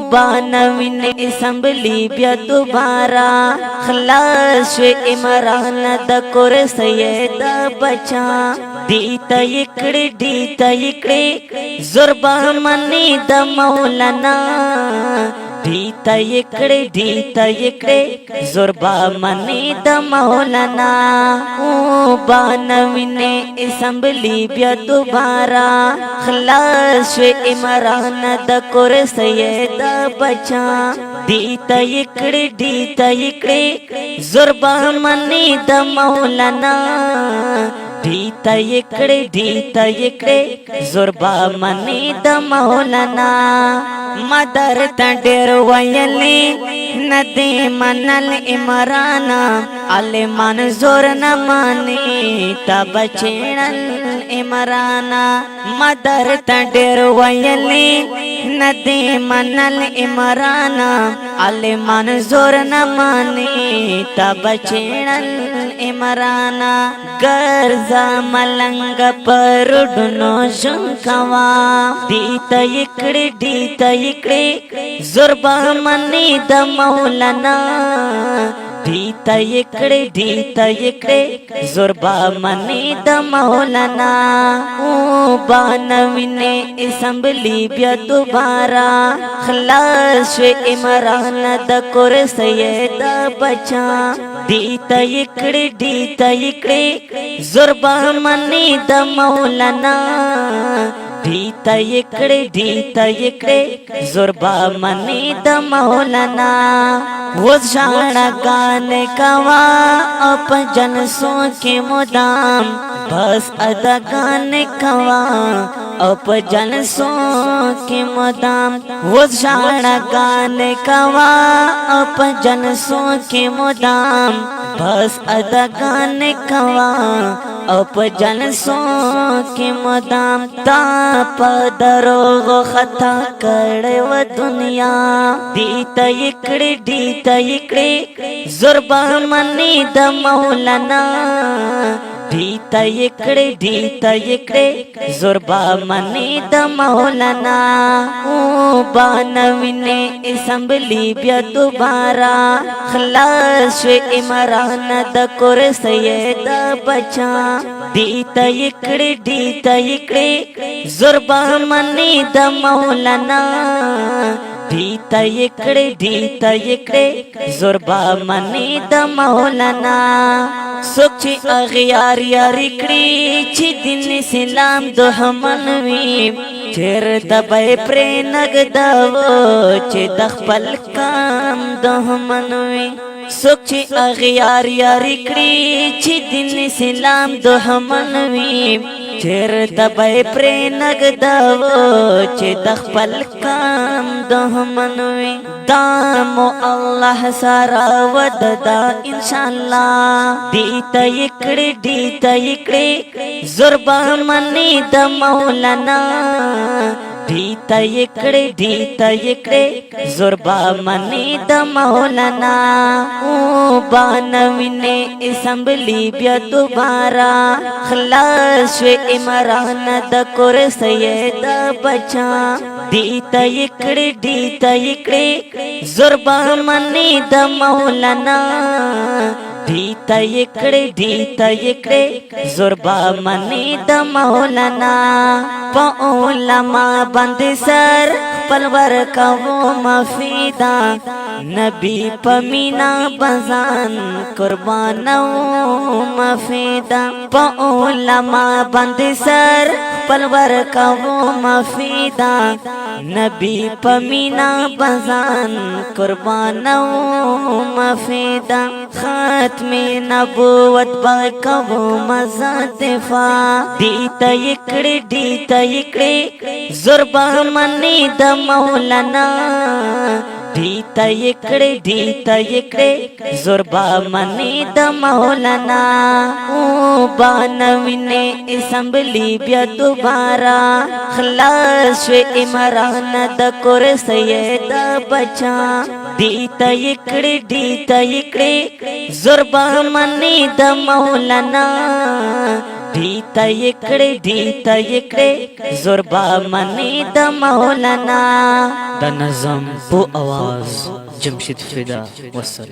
بانوین اسمبلی بیا دوبارا خلاص شو عمران د کور سید بچا دیتا یکړی دیتا یکړی زربا منی د مولانا دیتا یکړی دیتا یکړی زربا منی د مولانا او بانوین اسمبلی بیا دوبارا خلاص شو عمران د کور سید بچا دیتا یکړی دیتا یکړی زربا منی د مولانا دیتا یکړی دیتا یکړی زربا منی د مولانا مدر تډر ویلی ندی منل عمرانا علی منظور نه مانی تب چینل عمرانا مدر تډر ویلی ندی منل عمرانا علی منظور نه مانی تب چینل عمرانا ګرځا ملنګ پرډونو شنکوا دیتا یکړی دیتا یکړی زربا منی د مولانا دیتا یکړی دیتا یکړی زربا منی د مولانا او بانوین اسمبلی بیا دوبارا خلاص شو عمران د کور سید بچا دیتا یکړی دیتا یکړی زربا منی د مولانا دیتا یکړی دیتا یکړی زربا منی د مولانا و ځاړه ګان کوا اپ جن سو کې مدام بس ادا ګان کوا اپ جن سو کې مدام و ځاړه ګان کوا اپ جن سو کې مدام بس ادا ګان کوا اپ جن سو کې مدام تا په دروغ خطا کړي و دنیا دیتا یکړي دیتا یکړي زربا منی د مولانا دیتا یکړي دیتا یکړي زربا منی د مولانا او بانوین اسمبلی بیا دوبارا خلاص شو عمران د کور سید بچا دیتا یکړي دیتا یکړي زربا منی د مولانا دیتا یکړي دیتا یکړي زربا منی د مولانا سوچ اغیار یاری کړي چې دین اسلام دښمن وي چیر دبای پر نګداو چې د خپل کام دښمن وي سوچ اغیار یاری کړي چې دین اسلام دښمن وي چیر دبای پر نګداو چې د خپل کام دښمن وي دامو الله سارا وددا ان شاء الله دیتا یکړي دیتا یکړي زربا منی د مولانا دیتا یکړي دیتا یکړي زربا منی د مولانا او بانوین اسمبلی بیا دوبارا خلاص شو عمران د کور سید بچا دیتا یکړي دیتا یکړي زربا منی د مولانا دیتا یکړي دیتا یکړي زربا منی د مولانا په علماء باندې سر پلور کوو مفیدا نبی پمینا بزان قربانو مفیدا په علماء باندې سر پلور کوو مفیدا نبی پمینا بزان قربانو مفیدا ختم نبوت بکو مزا دفاع دیتا یکڑی دیتا یکڑی زربا منی د مولانا دیتا یکڑی دیتا یکڑی زربا منی د مولانا او بانوین اسمبلی بیا دوبارا خلاص شو عمران د کور سید بچا دیتا یکڑی دیتا یکڑی زربا منی د مولانا دیتا یکڑی دیتا یکڑی زربا منی دا مولانا دا نظم بو آواز جمشید فدا وصل